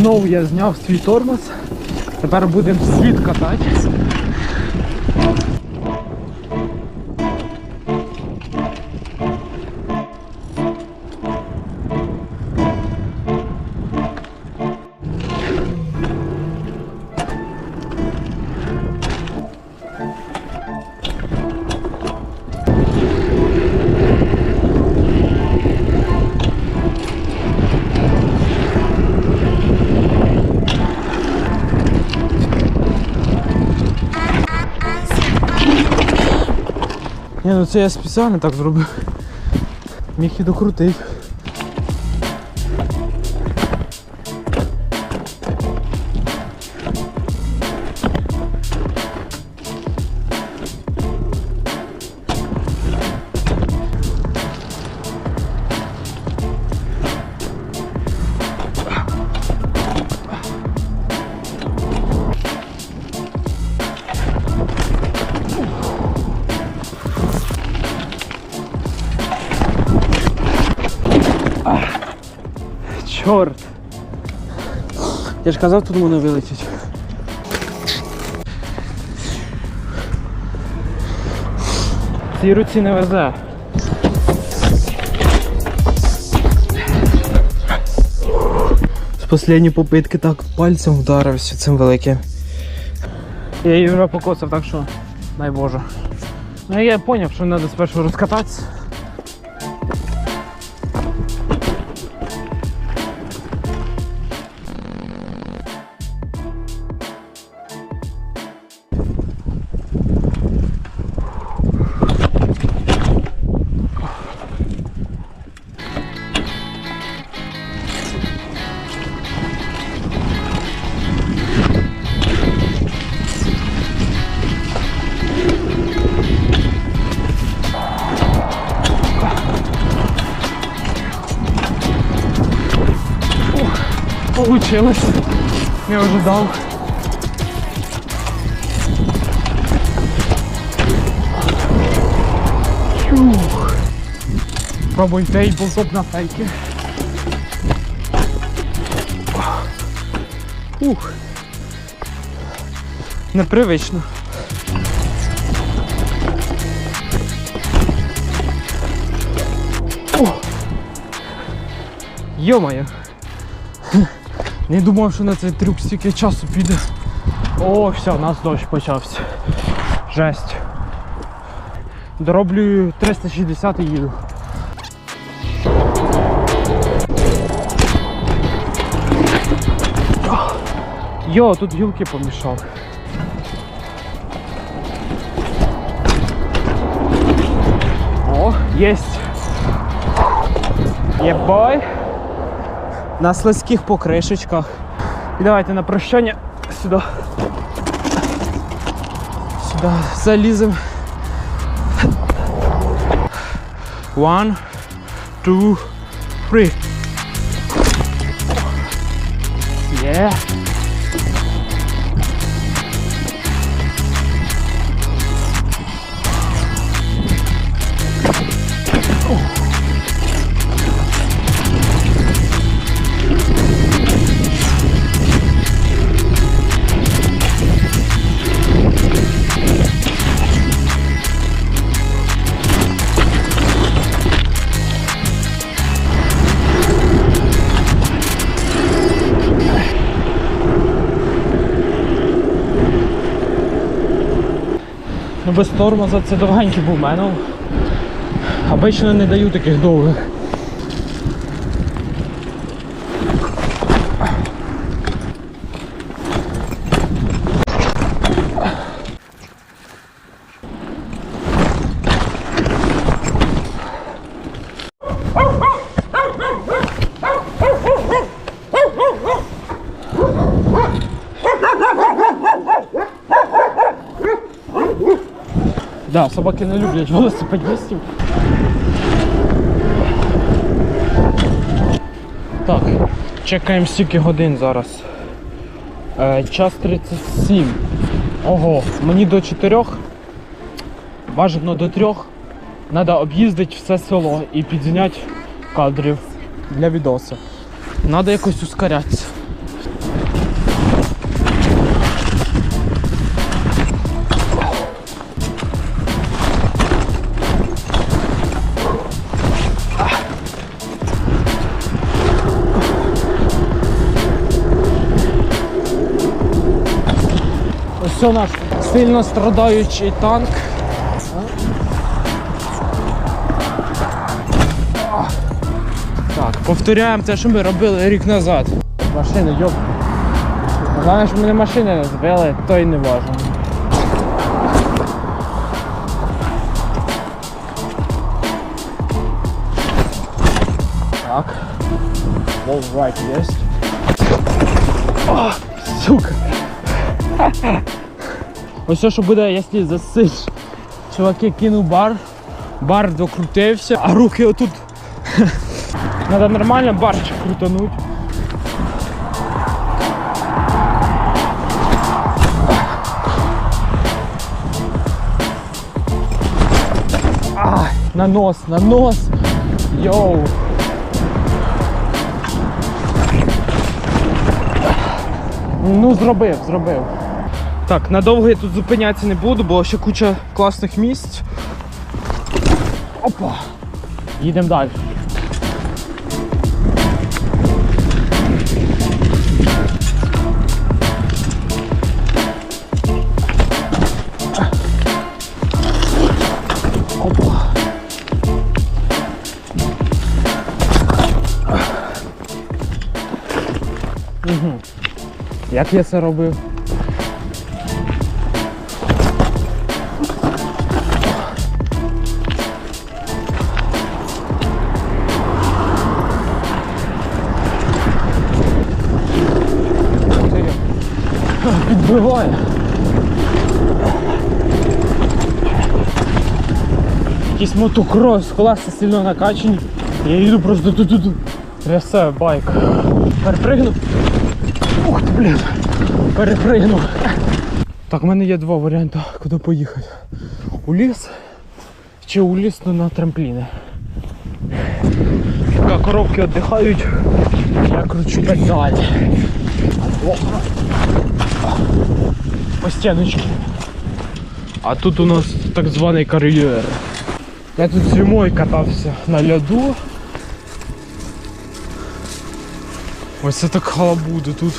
Знову я зняв свій тормоз. Тепер будемо світ катати. Ну це я спеціально так зробив. Міг і докрутити. Чорт. Я ж казав, тут воно вилетить. Цій руці не везе. З попитки так пальцем вдарився цим великим. Я її вже покоцав, так що дай Боже. Ну я зрозумів, що треба спершу розкататися. Получилось. Не ожидал. Фух. Пробуй тейблтоп на фейки. Ух. Непривично. Йо-моє. Не думав, що на цей трюк стільки часу піде. О, все, у нас дощ почався. Жесть. Дороблю 360 і їду. Йо, тут гілки помішав. О, єсть. Єбой на слизьких покришечках. І давайте на прощання сюди. Сюди заліземо. One, two, three. Без тормоза це довгенький був мене. Обично не даю таких довгих. Да, собаки не люблять велосипедистів. Так, чекаємо стільки годин зараз. Е, час 37. Ого, мені до 4. Бажано до 3. Треба об'їздити все село і підзняти кадрів для відосу. Треба якось ускорятися. Ось наш сильно страдаючий танк. Так, повторяємо те, що ми робили рік назад. Машини, йоп. Що мене машини не збили, то й не важно. Так. Волрайт есть. О, сука. Ось що буде, якщо засиш. Чуваки кинув бар, бар докрутився, а руки отут. Надо нормально барчик крутануть. На нос, на нос. Йоу. Ну, зробив, зробив. Так, надовго я тут зупинятися не буду, бо ще куча класних місць. Опа! Їдемо далі. Як я це робив? Підбиває. Якийсь мотокрос, колеса сильно накачані. Я їду просто тут-тут. Трясе байк. Перепригнув. Ух ти, блін. Перепригнув. Так, в мене є два варіанти, куди поїхати. У ліс чи у ліс ну, на трампліни. Коробки віддихають, я кручу педалі. О. По стіночці. А тут у нас так званий кар'єр. Я тут зимою катався на льоду. Ось це так халабуди тут.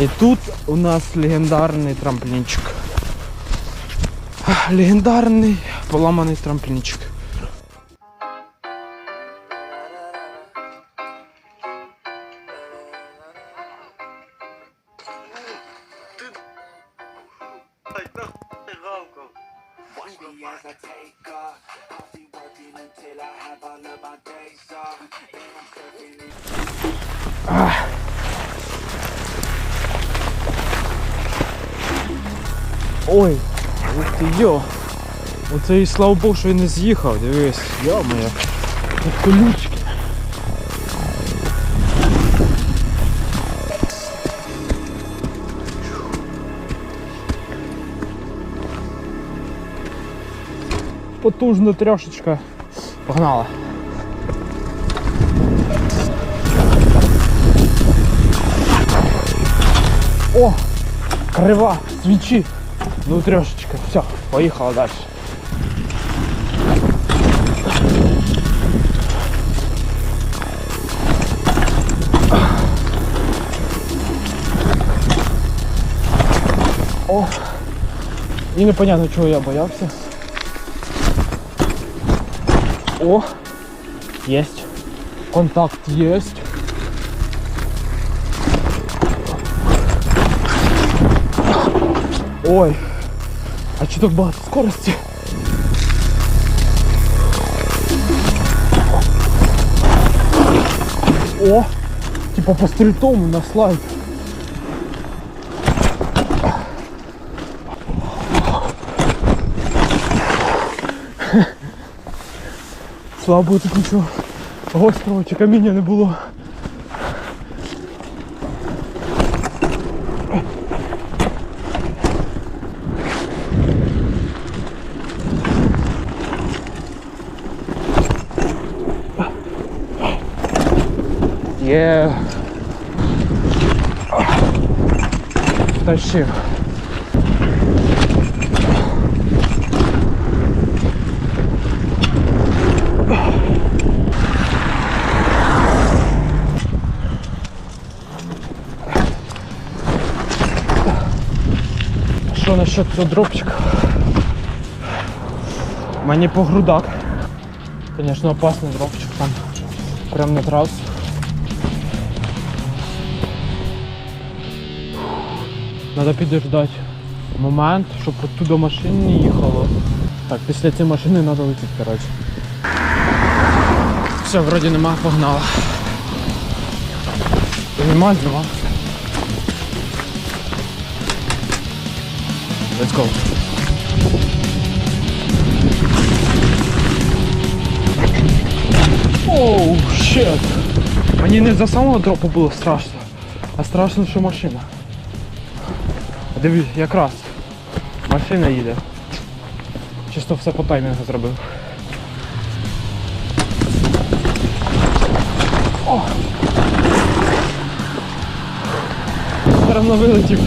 І тут у нас легендарний трамплінчик. Легендарний поламаний трамплінчик. Ой, ух ти йо. Оце і слава Богу, що він не з'їхав, дивись, йо-моє. Тут колючки. Потужна трьошечка. Погнала. О! Крива, свічі. Ну трошечка. Все, поїхала далі. О! І непонятно, чого я боявся. О! Єсть. Контакт єсть. Ой, а че так багато скорості? О, типа по стрітому на слайд. Слава Богу, тут нічого гострого чи каміння не було. є тащив. Що насчет цього дропчика? Мені по грудах. Звісно, опасний дропчик там. Прям на трасу. Надо підождати момент, щоб оттуда машин не їхало. Так, після цієї машини треба летіти, коротше. Все, вроді нема, погнала. Нема, нема. Let's go. Оу, щет. Мені не за самого дропу було страшно, а страшно, що машина. Дивись, якраз. Машина їде. Чисто все по таймінгу зробив. О! Все одно вилетів.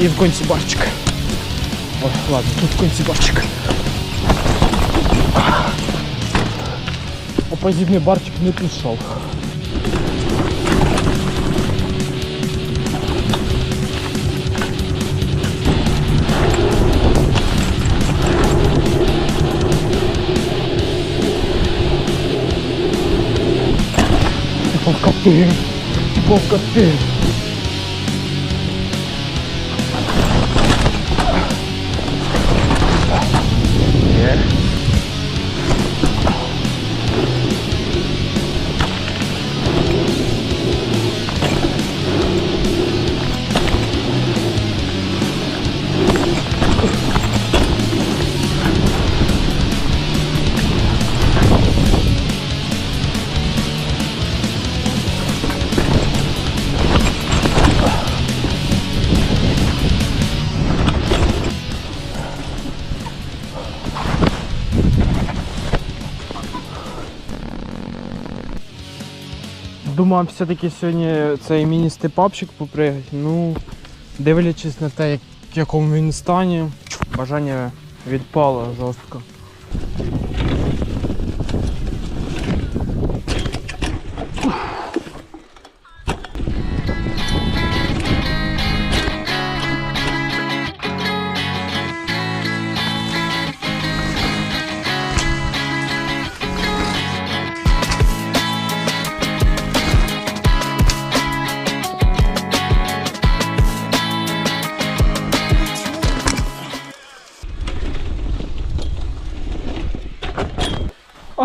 І в кінці барчик. Ой, ладно, тут в кінці барчик. Опозитний барчик не пішов. Типовка Типа в ти! Думав все-таки сьогодні цей міні-степапчик попригати. Ну, дивлячись на те, як, в якому він стані, бажання відпало жорстко.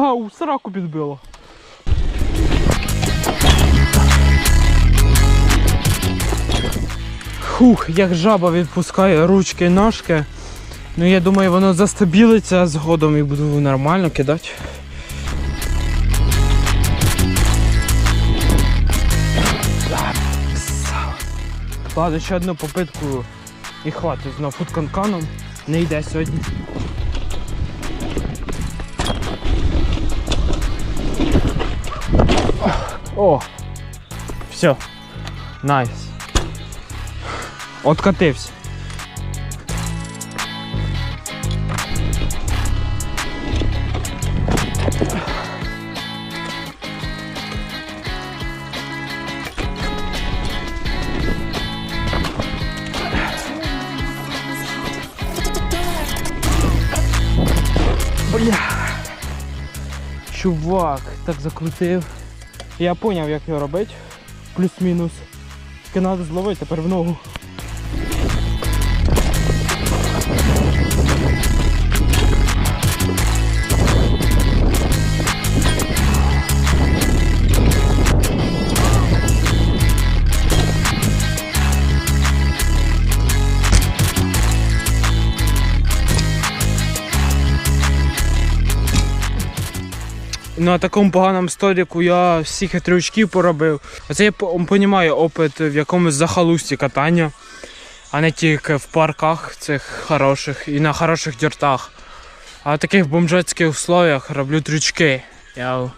Ага, у сраку підбило. Хух, як жаба відпускає ручки ножки. Ну я думаю, воно застабілиться згодом і буду нормально кидати. Ладно, ще одну попитку і хватить знову футканканом. Не йде сьогодні. О! Все. Найс. Откатився. Бля. Чувак, так закрутив. Я зрозумів, як його робити. Плюс-мінус. Тільки треба зловити тепер в ногу. На такому поганому століку я всі хитрючки поробив. Оце я розумію опит в якомусь захалусті катання, а не тільки в парках цих хороших і на хороших дюртах. А в таких бомжацьких условиях роблю трючки. Я